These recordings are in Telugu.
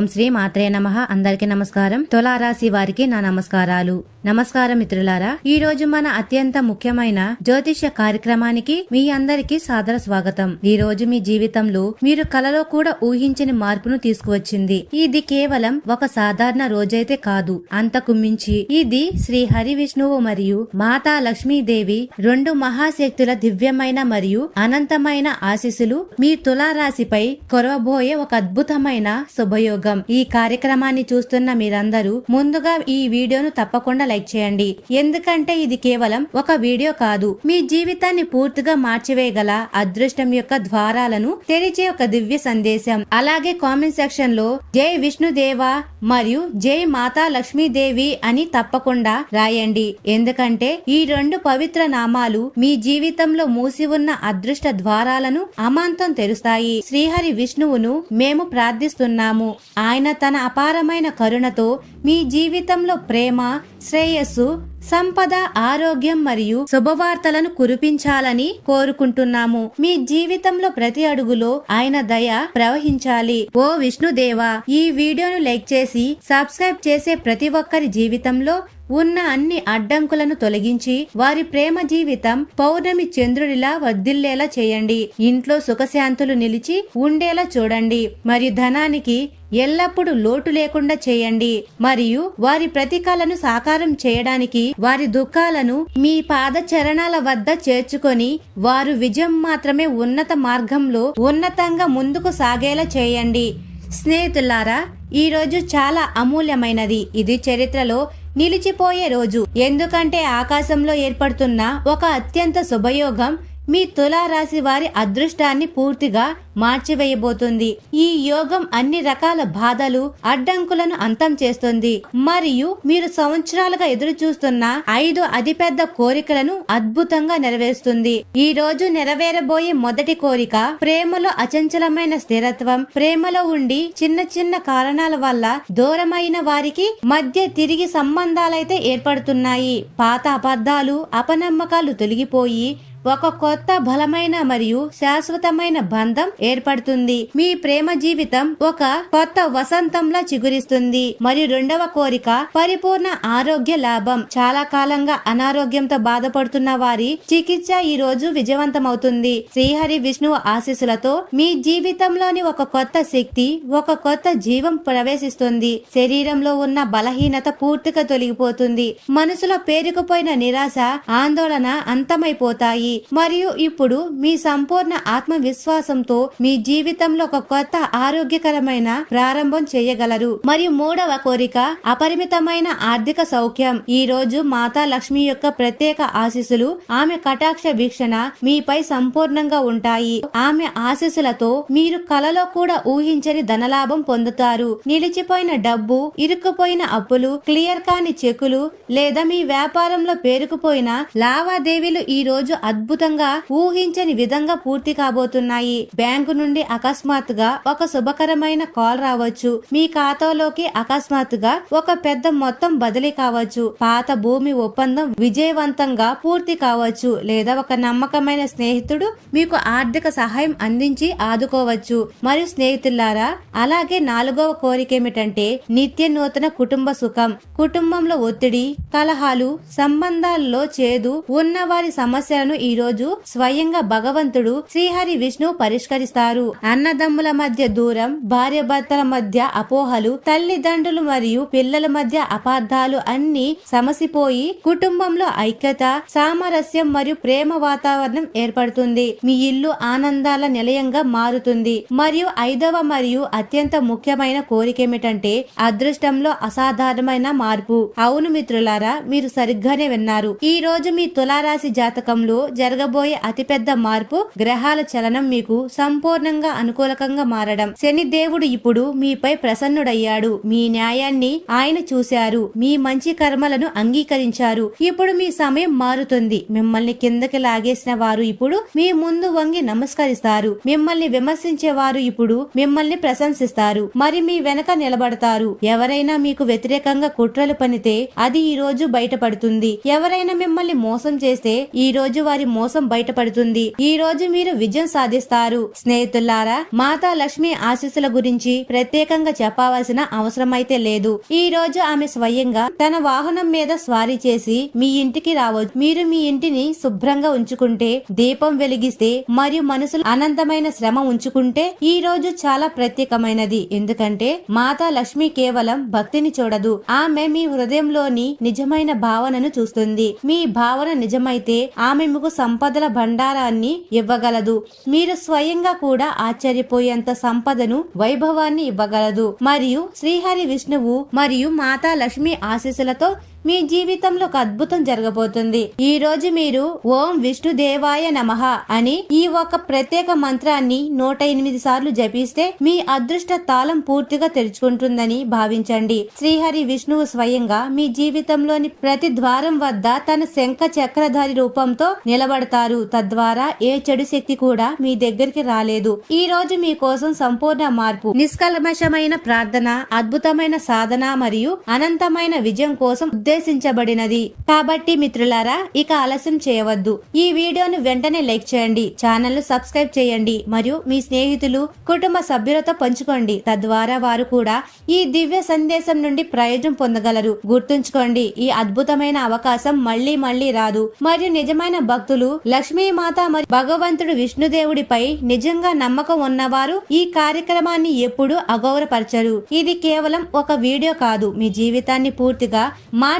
ఓం శ్రీ మాత్రే నమ. అందరికి నమస్కారం. తులారాశి వారికి నా నమస్కారాలు. నమస్కారం మిత్రులారా ఈ రోజు మన అత్యంత ముఖ్యమైన జ్యోతిష్య కార్యక్రమానికి మీ అందరికి సాదర స్వాగతం. ఈ రోజు మీ జీవితంలో మీరు కలలో కూడా ఊహించని మార్పును తీసుకువచ్చింది. ఇది కేవలం ఒక సాధారణ రోజైతే కాదు. అంతకు మించి ఇది శ్రీ హరి విష్ణువు మరియు మాతా లక్ష్మీదేవి రెండు మహాశక్తుల దివ్యమైన మరియు అనంతమైన ఆశీస్సులు మీ తులారాశిపై కొరవబోయే ఒక అద్భుతమైన శుభయోగం. ఈ కార్యక్రమాన్ని చూస్తున్న మీరందరూ ముందుగా ఈ వీడియోను తప్పకుండా లైక్ చేయండి. ఎందుకంటే ఇది కేవలం ఒక వీడియో కాదు. మీ జీవితాన్ని పూర్తిగా మార్చివేయగల అదృష్టం యొక్క ద్వారాలను తెరిచే ఒక దివ్య సందేశం. అలాగే కామెంట్ సెక్షన్లో జై విష్ణుదేవా మరియు జై మాతా లక్ష్మీదేవి అని తప్పకుండా రాయండి. ఎందుకంటే ఈ రెండు పవిత్ర నామాలు మీ జీవితంలో మూసి ఉన్న అదృష్ట ద్వారాలను అమాంతం తెరుస్తాయి. శ్రీహరి విష్ణువును మేము ప్రార్థిస్తున్నాము. ఆయన తన అపారమైన కరుణతో మీ జీవితంలో ప్రేమ శ్రేయస్సు సంపద ఆరోగ్యం మరియు శుభవార్తలను కురిపించాలని కోరుకుంటున్నాము. మీ జీవితంలో ప్రతి అడుగులో ఆయన దయ ప్రవహించాలి. ఓ విష్ణుదేవా ఈ వీడియోను లైక్ చేసి సబ్స్క్రైబ్ చేసే ప్రతి ఒక్కరి జీవితంలో ఉన్న అన్ని అడ్డంకులను తొలగించి వారి ప్రేమ జీవితం పౌర్ణమి చంద్రుడిలా వర్ధిల్లేలా చేయండి. ఇంట్లో సుఖశాంతులు నిలిచి ఉండేలా చూడండి. మరియు ధనానికి ఎల్లప్పుడూ లోటు లేకుండా చేయండి. మరియు వారి ప్రతికలను సాకారం చేయడానికి వారి దుఃఖాలను మీ పాద చరణాల వద్ద చేర్చుకొని వారు విజయం మాత్రమే ఉన్నత మార్గంలో ఉన్నతంగా ముందుకు సాగేలా చేయండి. స్నేహితులారా ఈ రోజు చాలా అమూల్యమైనది. ఇది చరిత్రలో నిలిచిపోయే రోజు. ఎందుకంటే ఆకాశంలో ఏర్పడుతున్న ఒక అత్యంత శుభయోగం మీ తులారాశి వారి అదృష్టాన్ని పూర్తిగా మార్చివేయబోతుంది. ఈ యోగం అన్ని రకాల బాధలు అడ్డంకులను అంతం చేస్తుంది. మరియు మీరు సంవత్సరాలుగా ఎదురు చూస్తున్న ఐదు అతిపెద్ద కోరికలను అద్భుతంగా నెరవేరుస్తుంది. ఈ రోజు నెరవేరబోయే మొదటి కోరిక ప్రేమలో అచంచలమైన స్థిరత్వం. ప్రేమలో ఉండి చిన్న చిన్న కారణాల వల్ల దూరమైన వారికి మధ్య తిరిగి సంబంధాలైతే ఏర్పడుతున్నాయి. పాత అబద్ధాలు అపనమ్మకాలు తొలగిపోయి ఒక కొత్త బలమైన మరియు శాశ్వతమైన బంధం ఏర్పడుతుంది. మీ ప్రేమ జీవితం ఒక కొత్త వసంతంలా చిగురిస్తుంది. మరియు రెండవ కోరిక పరిపూర్ణ ఆరోగ్య లాభం. చాలా కాలంగా అనారోగ్యంతో బాధపడుతున్న వారి చికిత్స ఈ రోజు విజయవంతమవుతుంది. శ్రీహరి విష్ణువు ఆశీస్సులతో మీ జీవితంలోని ఒక కొత్త శక్తి ఒక కొత్త జీవం ప్రవేశిస్తుంది. శరీరంలో ఉన్న బలహీనత పూర్తిగా తొలగిపోతుంది. మనసులో పేరుకుపోయిన నిరాశ ఆందోళన అంతమైపోతాయి. మరియు ఇప్పుడు మీ సంపూర్ణ ఆత్మవిశ్వాసంతో మీ జీవితంలో ఒక కొత్త ఆరోగ్యకరమైన ప్రారంభం చేయగలరు. మరియు మూడవ కోరిక అపరిమితమైన ఆర్థిక సౌఖ్యం. ఈ రోజు మాతా లక్ష్మి యొక్క ప్రత్యేక ఆశీస్సులు ఆమె కటాక్ష వీక్షణ మీపై సంపూర్ణంగా ఉంటాయి. ఆమె ఆశీస్సులతో మీరు కలలో కూడా ఊహించని ధనలాభం పొందుతారు. నిలిచిపోయిన డబ్బు ఇరుక్కుపోయిన అప్పులు క్లియర్ కాని చెక్కులు లేదా మీ వ్యాపారంలో పేరుకుపోయిన లావాదేవీలు ఈ రోజు అద్భుతంగా ఊహించని విధంగా పూర్తి కాబోతున్నాయి. బ్యాంకు నుండి అకస్మాత్తుగా ఒక శుభకరమైన కాల్ రావచ్చు. మీ ఖాతాలోకి అకస్మాత్తుగా ఒక పెద్ద మొత్తం బదిలీ కావచ్చు. పాత భూమి ఒప్పందం విజయవంతంగా పూర్తి కావచ్చు లేదా ఒక నమ్మకమైన స్నేహితుడు మీకు ఆర్థిక సహాయం అందించి ఆదుకోవచ్చు. మరియు స్నేహితులారా అలాగే నాలుగవ కోరిక ఏమిటంటే నిత్య నూతన కుటుంబ సుఖం. కుటుంబంలో ఒత్తిడి కలహాలు సంబంధాల్లో చేదు ఉన్న వారి సమస్యలను ఈ రోజు స్వయంగా భగవంతుడు శ్రీహరి విష్ణు పరిష్కరిస్తారు. అన్నదమ్ముల మధ్య దూరం భార్య భర్తల మధ్య అపోహలు తల్లిదండ్రులు మరియు పిల్లల మధ్య అపార్థాలు అన్ని సమసిపోయి కుటుంబంలో ఐక్యత సామరస్యం మరియు ప్రేమ వాతావరణం ఏర్పడుతుంది. మీ ఇల్లు ఆనందాల నిలయంగా మారుతుంది. మరియు ఐదవ మరియు అత్యంత ముఖ్యమైన కోరిక ఏమిటంటే అదృష్టంలో అసాధారణమైన మార్పు. అవును మిత్రులారా మీరు సరిగ్గానే విన్నారు. ఈ రోజు మీ తులారాశి జాతకంలో జరగబోయే అతిపెద్ద మార్పు గ్రహాల చలనం మీకు సంపూర్ణంగా అనుకూలకంగా మారడం. శని దేవుడు ఇప్పుడు మీపై ప్రసన్నుడయ్యాడు. మీ న్యాయాన్ని ఆయన చూశారు. మీ మంచి కర్మలను అంగీకరించారు. ఇప్పుడు మీ సమయం మారుతుంది. మిమ్మల్ని కిందకి లాగేసిన వారు ఇప్పుడు మీ ముందు వంగి నమస్కరిస్తారు. మిమ్మల్ని విమర్శించే వారు ఇప్పుడు మిమ్మల్ని ప్రశంసిస్తారు. మరి మీ వెనక నిలబడతారు. ఎవరైనా మీకు వ్యతిరేకంగా కుట్రలు పనితే అది ఈ రోజు బయటపడుతుంది. ఎవరైనా మిమ్మల్ని మోసం చేస్తే ఈ రోజు వారి మోసం బయటపడుతుంది. ఈ రోజు మీరు విజయం సాధిస్తారు. స్నేహితులారా మాతా లక్ష్మి ఆశీస్సుల గురించి ప్రత్యేకంగా చెప్పవలసిన అవసరమైతే లేదు. ఈ రోజు ఆమె స్వయంగా తన వాహనం మీద స్వారీ చేసి మీ ఇంటికి రావచ్చు మీరు మీ ఇంటిని శుభ్రంగా ఉంచుకుంటే దీపం వెలిగిస్తే మరియు మనసులో అనంతమైన శ్రమ ఉంచుకుంటే ఈ రోజు చాలా ప్రత్యేకమైనది. ఎందుకంటే మాతా లక్ష్మి కేవలం భక్తిని చూడదు. ఆమె మీ హృదయంలోని నిజమైన భావనను చూస్తుంది. మీ భావన నిజమైతే ఆమె మీకు సంపదల భండారాన్ని ఇవ్వగలదు. మీరు స్వయంగా కూడా ఆశ్చర్యపోయేంత సంపదను వైభవాన్ని ఇవ్వగలదు. మరియు శ్రీహరి విష్ణువు మరియు మాతా లక్ష్మి ఆశీస్సులతో మీ జీవితంలో ఒక అద్భుతం జరగబోతుంది. ఈ రోజు మీరు ఓం విష్ణు దేవాయ నమః అని ఈ ఒక ప్రత్యేక మంత్రాన్ని నూట ఎనిమిది సార్లు జపిస్తే మీ అదృష్ట తాళం పూర్తిగా తెరుచుకుంటుందని భావించండి. శ్రీహరి విష్ణువు స్వయంగా మీ జీవితంలోని ప్రతి ద్వారం వద్ద తన శంఖ చక్రధారి రూపంతో నిలబడతారు. తద్వారా ఏ చెడు శక్తి కూడా మీ దగ్గరికి రాలేదు. ఈ రోజు మీ కోసం సంపూర్ణ మార్పు నిష్కల్మషమైన ప్రార్థన అద్భుతమైన సాధన మరియు అనంతమైన విజయం కోసం ఉద్దేశించబడినది. కాబట్టి మిత్రులారా ఇక ఆలస్యం చేయవద్దు. ఈ వీడియోను వెంటనే లైక్ చేయండి ఛానల్ను సబ్స్క్రైబ్ చేయండి మరియు మీ స్నేహితులు కుటుంబ సభ్యులతో పంచుకోండి. తద్వారా వారు కూడా ఈ దివ్య సందేశం నుండి ప్రయోజనం పొందగలరు. గుర్తుంచుకోండి ఈ అద్భుతమైన అవకాశం మళ్ళీ మళ్ళీ రాదు. మరియు నిజమైన భక్తులు లక్ష్మీమాత మరియు భగవంతుడు విష్ణుదేవుడిపై నిజంగా నమ్మకం ఉన్నవారు ఈ కార్యక్రమాన్ని ఎప్పుడూ అగౌరపరచరు ఇది కేవలం ఒక వీడియో కాదు. మీ జీవితాన్ని పూర్తిగా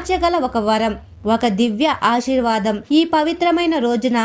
మార్చగల ఒక వరం ఒక దివ్య ఆశీర్వాదం. ఈ పవిత్రమైన రోజున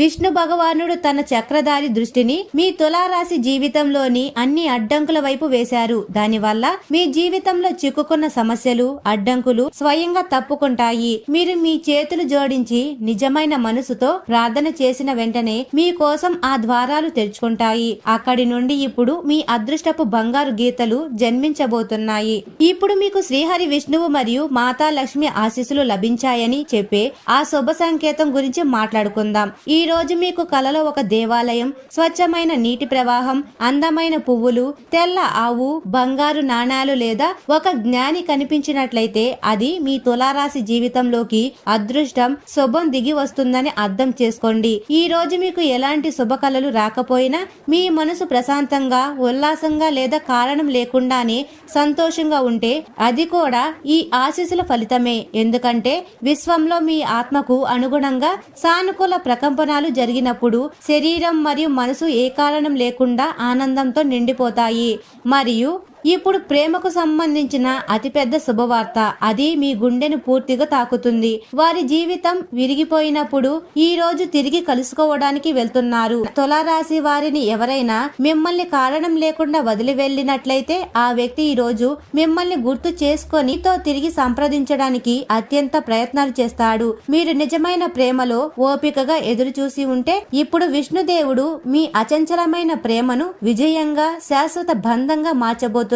విష్ణు భగవానుడు తన చక్రధారి దృష్టిని మీ తులారాశి జీవితంలోని అన్ని అడ్డంకుల వైపు వేశారు. దానివల్ల మీ జీవితంలో చిక్కుకున్న సమస్యలు అడ్డంకులు స్వయంగా తప్పుకుంటాయి. మీరు మీ చేతులు జోడించి నిజమైన మనసుతో ప్రార్థన చేసిన వెంటనే మీ కోసం ఆ ద్వారాలు తెరుచుకుంటాయి. అక్కడి నుండి ఇప్పుడు మీ అదృష్టపు బంగారు గీతలు జన్మించబోతున్నాయి. ఇప్పుడు మీకు శ్రీహరి విష్ణువు మరియు మాతా లక్ష్మి ఆశీస్సులు లభించాయని చెప్పే ఆ శుభ సంకేతం గురించి మాట్లాడుకుందాం. ఈ రోజు మీకు కలలో ఒక దేవాలయం స్వచ్ఛమైన నీటి ప్రవాహం అందమైన పువ్వులు తెల్ల ఆవు బంగారు నాణాలు లేదా ఒక జ్ఞాని కనిపించినట్లయితే అది మీ తులారాశి జీవితంలోకి అదృష్టం శుభం దిగి వస్తుందని అర్థం చేసుకోండి. ఈ రోజు మీకు ఎలాంటి శుభ కళలు రాకపోయినా మీ మనసు ప్రశాంతంగా ఉల్లాసంగా లేదా కారణం లేకుండానే సంతోషంగా ఉంటే అది కూడా ఈ ఆశీస్సుల ఫలితమే. ఎందుకంటే విశ్వంలో మీ ఆత్మకు అనుగుణంగా సానుకూల ప్రకంపన ప్రకంపనాలు జరిగినప్పుడు శరీరం మరియు మనసు ఏ కారణం లేకుండా ఆనందంతో నిండిపోతాయి. మరియు ఇప్పుడు ప్రేమకు సంబంధించిన అతిపెద్ద శుభవార్త. అది మీ గుండెను పూర్తిగా తాకుతుంది. వారి జీవితం విరిగిపోయినప్పుడు ఈ రోజు తిరిగి కలుసుకోవడానికి వెళ్తున్నారు. తులారాశి వారిని ఎవరైనా మిమ్మల్ని కారణం లేకుండా వదిలి వెళ్ళినట్లయితే ఆ వ్యక్తి ఈ రోజు మిమ్మల్ని గుర్తు చేసుకొని తో తిరిగి సంప్రదించడానికి అత్యంత ప్రయత్నాలు చేస్తాడు. మీరు నిజమైన ప్రేమలో ఓపికగా ఎదురు చూసి ఉంటే ఇప్పుడు విష్ణుదేవుడు మీ అచంచలమైన ప్రేమను విజయంగా శాశ్వత బంధంగా మార్చబోతున్నారు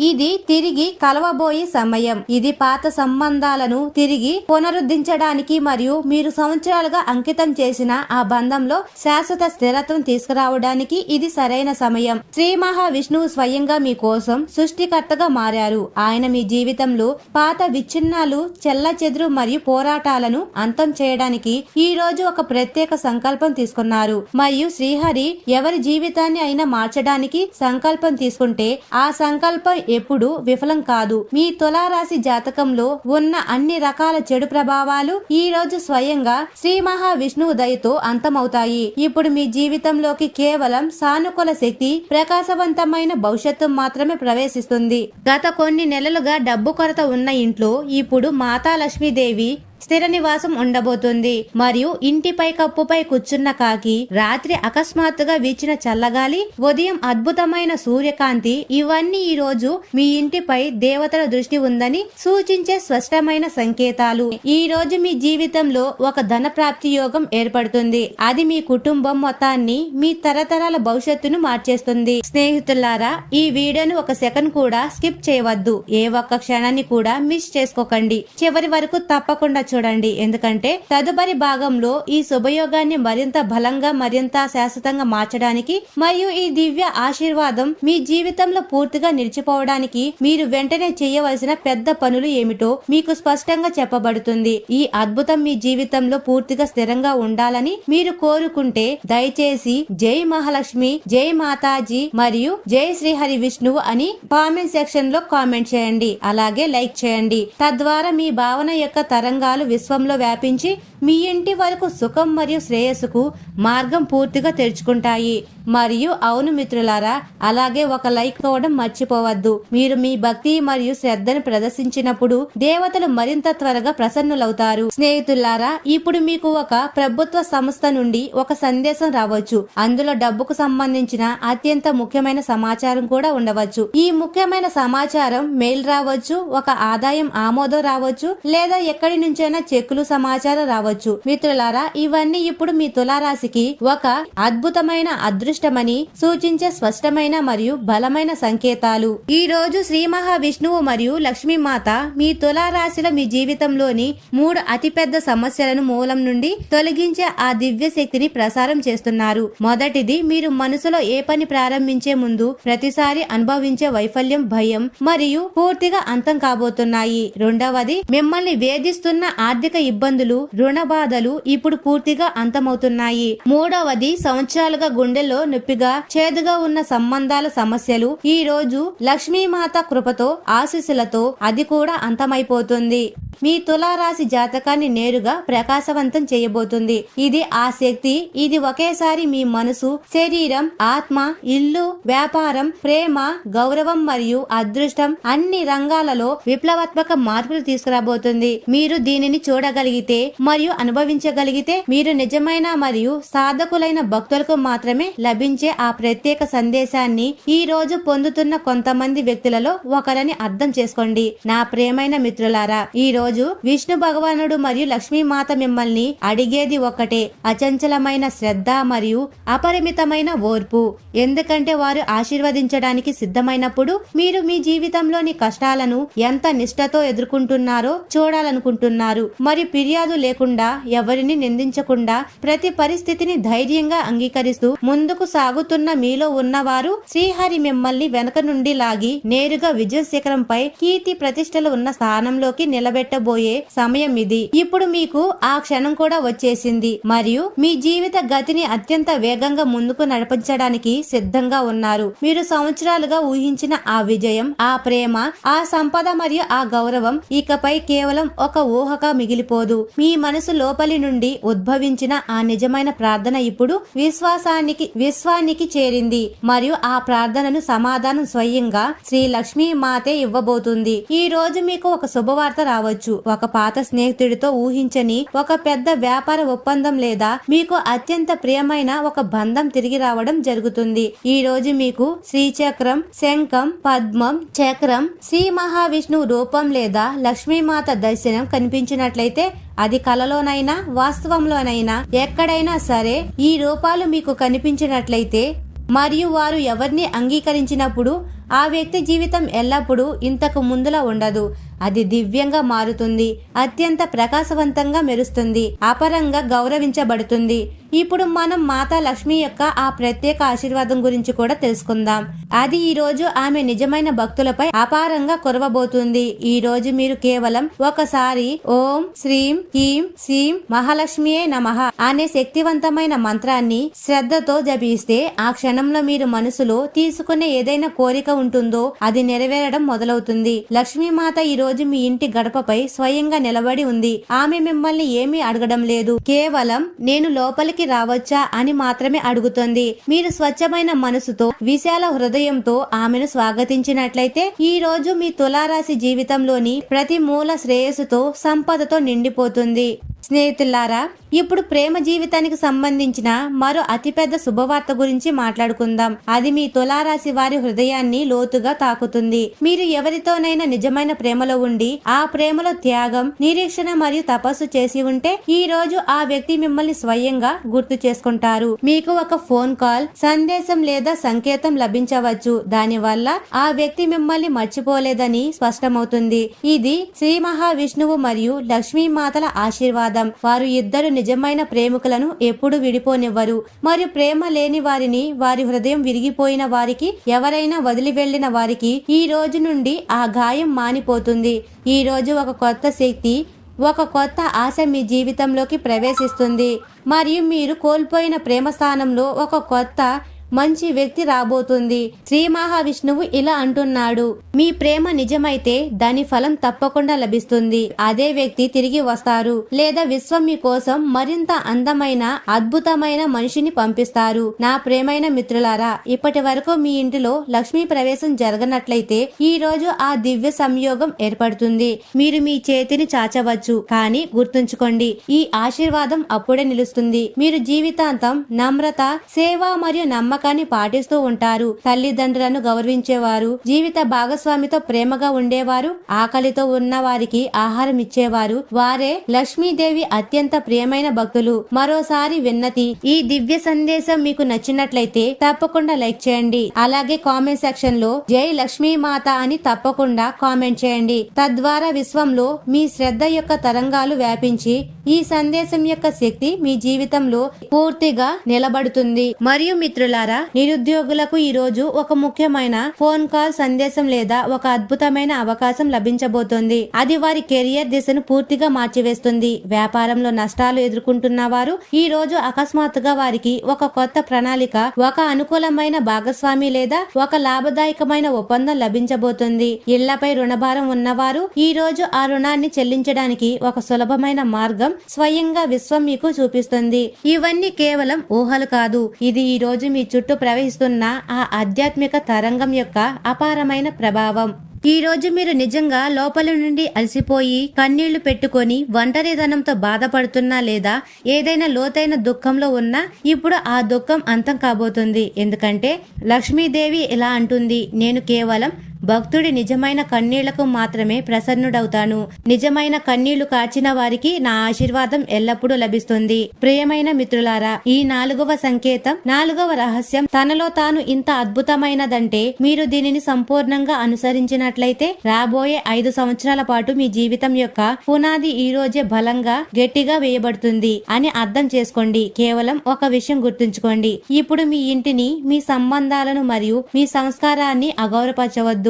ఇది తిరిగి కలవబోయే సమయం. ఇది పాత సంబంధాలను తిరిగి పునరుద్ధరించడానికి మరియు మీరు సంవత్సరాలుగా అంకితం చేసిన ఆ బంధంలో శాశ్వత స్థిరత్వం తీసుకురావడానికి ఇది సరైన సమయం. శ్రీ మహావిష్ణువు స్వయంగా మీ కోసం సృష్టికర్తగా మారారు. ఆయన మీ జీవితంలో పాత విచ్ఛిన్నాలు చెల్ల చెదురు మరియు పోరాటాలను అంతం చేయడానికి ఈ రోజు ఒక ప్రత్యేక సంకల్పం తీసుకున్నారు. మరియు శ్రీహరి ఎవరి జీవితాన్ని అయినా మార్చడానికి సంకల్పం తీసుకుంటే ఆ సంకల్పం ఎప్పుడు విఫలం కాదు. మీ తులారాశి జాతకంలో ఉన్న అన్ని రకాల చెడు ప్రభావాలు ఈ రోజు స్వయంగా శ్రీ మహావిష్ణువు దయతో అంతమవుతాయి. ఇప్పుడు మీ జీవితంలోకి కేవలం సానుకూల శక్తి ప్రకాశవంతమైన భవిష్యత్తు మాత్రమే ప్రవేశిస్తుంది. గత కొన్ని నెలలుగా డబ్బు కొరత ఉన్న ఇంట్లో ఇప్పుడు మాతా లక్ష్మీదేవి స్థిర నివాసం ఉండబోతుంది. మరియు ఇంటిపై కప్పుపై కూర్చున్న కాకి రాత్రి అకస్మాత్తుగా వీచిన చల్లగాలి ఉదయం అద్భుతమైన సూర్యకాంతి ఇవన్నీ ఈ రోజు మీ ఇంటిపై దేవతల దృష్టి ఉందని సూచించే స్పష్టమైన సంకేతాలు. ఈ రోజు మీ జీవితంలో ఒక ధన ప్రాప్తి యోగం ఏర్పడుతుంది. అది మీ కుటుంబం మొత్తాన్ని మీ తరతరాల భవిష్యత్తును మార్చేస్తుంది. స్నేహితులారా ఈ వీడియోను ఒక సెకండ్ కూడా స్కిప్ చేయవద్దు. ఏ ఒక్క క్షణాన్ని కూడా మిస్ చేసుకోకండి. చివరి వరకు తప్పకుండా చూడండి. ఎందుకంటే తదుపరి భాగంలో ఈ శుభయోగాన్ని మరింత బలంగా మరింత శాశ్వతంగా మార్చడానికి మరియు ఈ దివ్య ఆశీర్వాదం మీ జీవితంలో పూర్తిగా నిలిచిపోవడానికి మీరు వెంటనే చేయవలసిన పెద్ద పనులు ఏమిటో మీకు స్పష్టంగా చెప్పబడుతుంది. ఈ అద్భుతం మీ జీవితంలో పూర్తిగా స్థిరంగా ఉండాలని మీరు కోరుకుంటే దయచేసి జై మహాలక్ష్మి జై మాతాజీ మరియు జై శ్రీహరి విష్ణువు అని కామెంట్ సెక్షన్లో కామెంట్ చేయండి. అలాగే లైక్ చేయండి. తద్వారా మీ భావన యొక్క తరంగాలు విశ్వంలో వ్యాపించి మీ ఇంటి వరకు సుఖం మరియు శ్రేయస్సుకు మార్గం పూర్తిగా తెరుచుకుంటాయి. మరియు అవును మిత్రులారా అలాగే ఒక లైక్ అవ్వడం మర్చిపోవద్దు. మీరు మీ భక్తి మరియు శ్రద్ధను ప్రదర్శించినప్పుడు దేవతలు మరింత త్వరగా ప్రసన్నులవుతారు. స్నేహితులారా ఇప్పుడు మీకు ఒక ప్రభుత్వ సంస్థ నుండి ఒక సందేశం రావచ్చు. అందులో డబ్బుకు సంబంధించిన అత్యంత ముఖ్యమైన సమాచారం కూడా ఉండవచ్చు. ఈ ముఖ్యమైన సమాచారం మెయిల్ రావచ్చు ఒక ఆదాయం ఆమోదం రావచ్చు లేదా ఎక్కడి నుంచో నుంచైనా చెక్కులు సమాచారం రావచ్చు. మిత్రులారా ఇవన్నీ ఇప్పుడు మీ తులారాశికి ఒక అద్భుతమైన అదృష్టమని సూచించే స్పష్టమైన మరియు బలమైన సంకేతాలు. ఈ రోజు శ్రీ మహావిష్ణువు మరియు లక్ష్మీమాత మీ తులారాశిలో మీ జీవితంలోని మూడు అతిపెద్ద సమస్యలను మూలం నుండి తొలగించే ఆ దివ్య శక్తిని ప్రసారం చేస్తున్నారు. మొదటిది మీరు మనసులో ఏ పని ప్రారంభించే ముందు ప్రతిసారి అనుభవించే వైఫల్యం భయం మరియు పూర్తిగా అంతం కాబోతున్నాయి. రెండవది మిమ్మల్ని వేధిస్తున్న ఆర్థిక ఇబ్బందులు రుణ బాధలు ఇప్పుడు పూర్తిగా అంతమవుతున్నాయి. మూడవది సంవత్సరాలుగా గుండెల్లో నొప్పిగా చేదుగా ఉన్న సంబంధాల సమస్యలు. ఈ రోజు లక్ష్మీమాత కృపతో ఆశీస్సులతో అది కూడా అంతమైపోతుంది. మీ తులారాశి జాతకాన్ని నేరుగా ప్రకాశవంతం చేయబోతుంది. ఇది ఆ శక్తి ఇది ఒకేసారి మీ మనసు శరీరం ఆత్మ ఇల్లు వ్యాపారం ప్రేమ గౌరవం మరియు అదృష్టం అన్ని రంగాలలో విప్లవాత్మక మార్పులు తీసుకురాబోతుంది. మీరు దీని దీనిని చూడగలిగితే మరియు అనుభవించగలిగితే మీరు నిజమైన మరియు సాధకులైన భక్తులకు మాత్రమే లభించే ఆ ప్రత్యేక సందేశాన్ని ఈ రోజు పొందుతున్న కొంతమంది వ్యక్తులలో ఒకరని అర్థం చేసుకోండి. నా ప్రేమైన మిత్రులారా ఈ రోజు విష్ణు భగవానుడు మరియు లక్ష్మీమాత మిమ్మల్ని అడిగేది ఒకటే అచంచలమైన శ్రద్ధ మరియు అపరిమితమైన ఓర్పు. ఎందుకంటే వారు ఆశీర్వదించడానికి సిద్ధమైనప్పుడు మీరు మీ జీవితంలోని కష్టాలను ఎంత నిష్ఠతో ఎదుర్కొంటున్నారో చూడాలనుకుంటున్నారు. మరి ఫిర్యాదు లేకుండా ఎవరిని నిందించకుండా ప్రతి పరిస్థితిని ధైర్యంగా అంగీకరిస్తూ ముందుకు సాగుతున్న మీలో ఉన్నవారు శ్రీహరి మిమ్మల్ని వెనక నుండి లాగి నేరుగా విజయ శిఖరంపై కీర్తి ప్రతిష్టలు ఉన్న స్థానంలోకి నిలబెట్టబోయే సమయం ఇది. ఇప్పుడు మీకు ఆ క్షణం కూడా వచ్చేసింది. మరియు మీ జీవిత గతిని అత్యంత వేగంగా ముందుకు నడిపించడానికి సిద్ధంగా ఉన్నారు. మీరు సంవత్సరాలుగా ఊహించిన ఆ విజయం ఆ ప్రేమ ఆ సంపద మరియు ఆ గౌరవం ఇకపై కేవలం ఒక ఊహ ఊహగా మిగిలిపోదు. మీ మనసు లోపలి నుండి ఉద్భవించిన ఆ నిజమైన ప్రార్థన ఇప్పుడు విశ్వాసానికి విశ్వానికి చేరింది. మరియు ఆ ప్రార్థనను సమాధానం స్వయంగా శ్రీ లక్ష్మీ మాతే ఇవ్వబోతుంది. ఈ రోజు మీకు ఒక శుభవార్త రావచ్చు. ఒక పాత స్నేహితుడితో ఊహించని ఒక పెద్ద వ్యాపార ఒప్పందం లేదా మీకు అత్యంత ప్రియమైన ఒక బంధం తిరిగి రావడం జరుగుతుంది. ఈ రోజు మీకు శ్రీచక్రం శంఖం పద్మం చక్రం శ్రీ మహావిష్ణువు రూపం లేదా లక్ష్మీమాత దర్శనం కనిపించినట్లయితే అది కలలోనైనా వాస్తవంలోనైనా ఎక్కడైనా సరే ఈ రూపాలు మీకు కనిపించినట్లయితే మరియు వారు ఎవరిని అంగీకరించినప్పుడు ఆ వ్యక్తి జీవితం ఎల్లప్పుడూ ఇంతకు ముందులా ఉండదు. అది దివ్యంగా మారుతుంది. అత్యంత ప్రకాశవంతంగా మెరుస్తుంది. అపరంగా గౌరవించబడుతుంది. ఇప్పుడు మనం మాతా లక్ష్మి యొక్క ఆ ప్రత్యేక ఆశీర్వాదం గురించి కూడా తెలుసుకుందాం. అది ఈ రోజు ఆమె నిజమైన భక్తులపై అపారంగా కురవబోతుంది. ఈ రోజు మీరు కేవలం ఒకసారి ఓం శ్రీం హీం శ్రీం మహాలక్ష్మియే నమః అనే శక్తివంతమైన మంత్రాన్ని శ్రద్ధతో జపిస్తే ఆ క్షణంలో మీరు మనసులో తీసుకునే ఏదైనా కోరిక ఉంటుందో అది నెరవేరడం మొదలవుతుంది. లక్ష్మీమాత ఈ రోజు మీ ఇంటి గడపపై స్వయంగా నిలబడి ఉంది. ఆమె మిమ్మల్ని ఏమీ అడగడం లేదు. కేవలం నేను లోపలికి రావచ్చా అని మాత్రమే అడుగుతుంది. మీరు స్వచ్ఛమైన మనసుతో విశాల హృదయంతో ఆమెను స్వాగతించినట్లయితే ఈ రోజు మీ తులారాశి జీవితంలోని ప్రతి మూల శ్రేయస్సుతో సంపదతో నిండిపోతుంది. స్నేహితులారా ఇప్పుడు ప్రేమ జీవితానికి సంబంధించిన మరో అతిపెద్ద శుభవార్త గురించి మాట్లాడుకుందాం. అది మీ తులారాశి వారి హృదయాన్ని లోతుగా తాకుతుంది. మీరు ఎవరితోనైనా నిజమైన ప్రేమలో ఉండి ఆ ప్రేమలో త్యాగం నిరీక్షణ మరియు తపస్సు చేసి ఉంటే ఈ రోజు ఆ వ్యక్తి మిమ్మల్ని స్వయంగా గుర్తు చేసుకుంటారు. మీకు ఒక ఫోన్ కాల్ సందేశం లేదా సంకేతం లభించవచ్చు. దానివల్ల ఆ వ్యక్తి మిమ్మల్ని మర్చిపోలేదని స్పష్టమవుతుంది. ఇది శ్రీ మహావిష్ణువు మరియు లక్ష్మీమాతల ఆశీర్వాదం. వారు ఇద్దరు నిజమైన ప్రేమికులను ఎప్పుడు విడిపోనివ్వరు. మరియు ప్రేమ లేని వారిని వారి హృదయం విరిగిపోయిన వారికి ఎవరైనా వదిలి వెళ్ళిన వారికి ఈ రోజు నుండి ఆ గాయం మానిపోతుంది. ఈ రోజు ఒక కొత్త శక్తి ఒక కొత్త ఆశ మీ జీవితంలోకి ప్రవేశిస్తుంది. మరియు మీరు కోల్పోయిన ప్రేమ స్థానంలో ఒక కొత్త మంచి వ్యక్తి రాబోతుంది. శ్రీ మహావిష్ణువు ఇలా అంటున్నాడు. మీ ప్రేమ నిజమైతే దాని ఫలం తప్పకుండా లభిస్తుంది. అదే వ్యక్తి తిరిగి వస్తారు. లేదా విశ్వం మీ కోసం మరింత అందమైన అద్భుతమైన మనిషిని పంపిస్తారు. నా ప్రేమైన మిత్రులారా ఇప్పటి వరకు మీ ఇంటిలో లక్ష్మీ ప్రవేశం జరగనట్లయితే ఈ రోజు ఆ దివ్య సంయోగం ఏర్పడుతుంది. మీరు మీ చేతిని చాచవచ్చు. కానీ గుర్తుంచుకోండి ఈ ఆశీర్వాదం అప్పుడే నిలుస్తుంది. మీరు జీవితాంతం నమ్రత సేవ మరియు నమ్మకాన్ని పాటిస్తూ ఉంటారు. తల్లిదండ్రులను గౌరవించేవారు జీవిత భాగస్వామితో ప్రేమగా ఉండేవారు ఆకలితో ఉన్న వారికి ఆహారం ఇచ్చేవారు. వారే లక్ష్మీదేవి అత్యంత ప్రియమైన భక్తులు. మరోసారి విన్నతి ఈ దివ్య సందేశం మీకు నచ్చినట్లయితే తప్పకుండా లైక్ చేయండి. అలాగే కామెంట్ సెక్షన్లో జై లక్ష్మీ మాత అని తప్పకుండా కామెంట్ చేయండి. తద్వారా విశ్వంలో మీ శ్రద్ధ యొక్క తరంగాలు వ్యాపించి ఈ సందేశం యొక్క శక్తి మీ జీవితంలో పూర్తిగా నిలబడుతుంది. మరియు మిత్రులారా నిరుద్యోగులకు ఈ రోజు ఒక ముఖ్యమైన ఫోన్ కాల్ సందేశం లేదా ఒక అద్భుతమైన అవకాశం లభించబోతోంది. అది వారి కెరియర్ దిశను పూర్తిగా మార్చివేస్తుంది. వ్యాపారంలో నష్టాలు ఎదుర్కొంటున్న వారు ఈ రోజు అకస్మాత్తుగా వారికి ఒక కొత్త ప్రణాళిక ఒక అనుకూలమైన భాగస్వామి లేదా ఒక లాభదాయకమైన ఒప్పందం లభించబోతుంది. ఇళ్ళపై రుణభారం ఉన్నవారు ఈ రోజు ఆ రుణాన్ని చెల్లించడానికి ఒక సులభమైన మార్గం స్వయంగా విశ్వం మీకు చూపిస్తుంది. ఇవన్నీ కేవలం ఊహలు కాదు. ఇది ఈ రోజు మీ చుట్టూ ప్రవహిస్తున్న ఆ ఆధ్యాత్మిక తరంగం యొక్క అపారమైన ప్రభావం. ఈ రోజు మీరు నిజంగా లోపల నుండి అలసిపోయి కన్నీళ్ళు పెట్టుకొని ఒంటరితనంతో బాధపడుతున్నా లేదా ఏదైనా లోతైన దుఃఖంలో ఉన్నా ఇప్పుడు ఆ దుఃఖం అంతం కాబోతుంది. ఎందుకంటే లక్ష్మీదేవి ఇలా అంటుంది నేను కేవలం భక్తుడి నిజమైన కన్నీళ్ళకు మాత్రమే ప్రసన్నుడవుతాను. నిజమైన కన్నీళ్ళు కాచిన వారికి నా ఆశీర్వాదం ఎల్లప్పుడూ లభిస్తుంది. ప్రియమైన మిత్రులారా ఈ నాలుగవ సంకేతం నాలుగవ రహస్యం తనలో తాను ఇంత అద్భుతమైనదంటే మీరు దీనిని సంపూర్ణంగా అనుసరించినట్లయితే రాబోయే ఐదు సంవత్సరాల పాటు మీ జీవితం యొక్క పునాది ఈ రోజే బలంగా గట్టిగా వేయబడుతుంది అని అర్థం చేసుకోండి. కేవలం ఒక విషయం గుర్తుంచుకోండి. ఇప్పుడు మీ ఇంటిని మీ సంబంధాలను మరియు మీ సంస్కారాన్ని అగౌరపరచవద్దు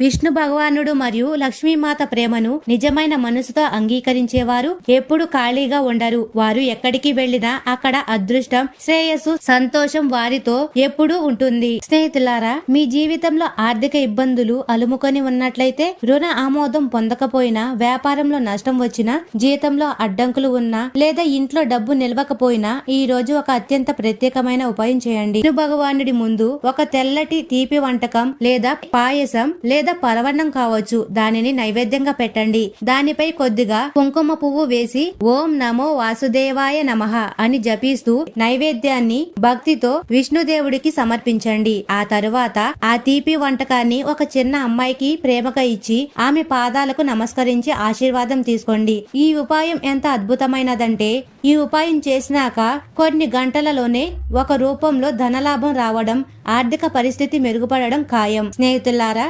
విష్ణు భగవానుడు మరియు లక్ష్మీమాత ప్రేమను నిజమైన మనసుతో అంగీకరించేవారు ఎప్పుడు ఖాళీగా ఉండరు. వారు ఎక్కడికి వెళ్ళినా అక్కడ అదృష్టం శ్రేయస్సు సంతోషం వారితో ఎప్పుడూ ఉంటుంది. స్నేహితులారా మీ జీవితంలో ఆర్థిక ఇబ్బందులు అలుముకొని ఉన్నట్లయితే రుణ ఆమోదం పొందకపోయినా వ్యాపారంలో నష్టం వచ్చినా జీతంలో అడ్డంకులు ఉన్నా లేదా ఇంట్లో డబ్బు నిలవకపోయినా ఈ రోజు ఒక అత్యంత ప్రత్యేకమైన ఉపాయం చేయండి. విష్ణు భగవానుడి ముందు ఒక తెల్లటి తీపి వంటకం లేదా పాయసం పాయసం లేదా పరవన్నం కావచ్చు. దానిని నైవేద్యంగా పెట్టండి. దానిపై కొద్దిగా కుంకుమ పువ్వు వేసి ఓం నమో వాసుదేవాయ నమః అని జపిస్తూ నైవేద్యాన్ని భక్తితో విష్ణుదేవుడికి సమర్పించండి. ఆ తరువాత ఆ తీపి వంటకాన్ని ఒక చిన్న అమ్మాయికి ప్రేమగా ఇచ్చి ఆమె పాదాలకు నమస్కరించి ఆశీర్వాదం తీసుకోండి. ఈ ఉపాయం ఎంత అద్భుతమైనదంటే ఈ ఉపాయం చేసినాక కొన్ని గంటలలోనే ఒక రూపంలో ధనలాభం రావడం ఆర్థిక పరిస్థితి మెరుగుపడడం ఖాయం. స్నేహితులారా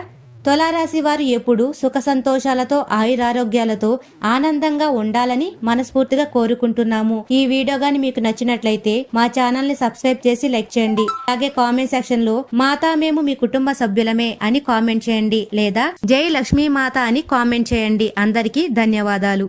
తులారాశి వారు ఎప్పుడు సుఖ సంతోషాలతో ఆయురారోగ్యాలతో ఆనందంగా ఉండాలని మనస్ఫూర్తిగా కోరుకుంటున్నాము. ఈ వీడియో గాని మీకు నచ్చినట్లయితే మా ఛానల్ని సబ్స్క్రైబ్ చేసి లైక్ చేయండి. అలాగే కామెంట్ సెక్షన్లో మాతా మేము మీ కుటుంబ సభ్యులమే అని కామెంట్ చేయండి. లేదా జై లక్ష్మీ మాత అని కామెంట్ చేయండి. అందరికీ ధన్యవాదాలు.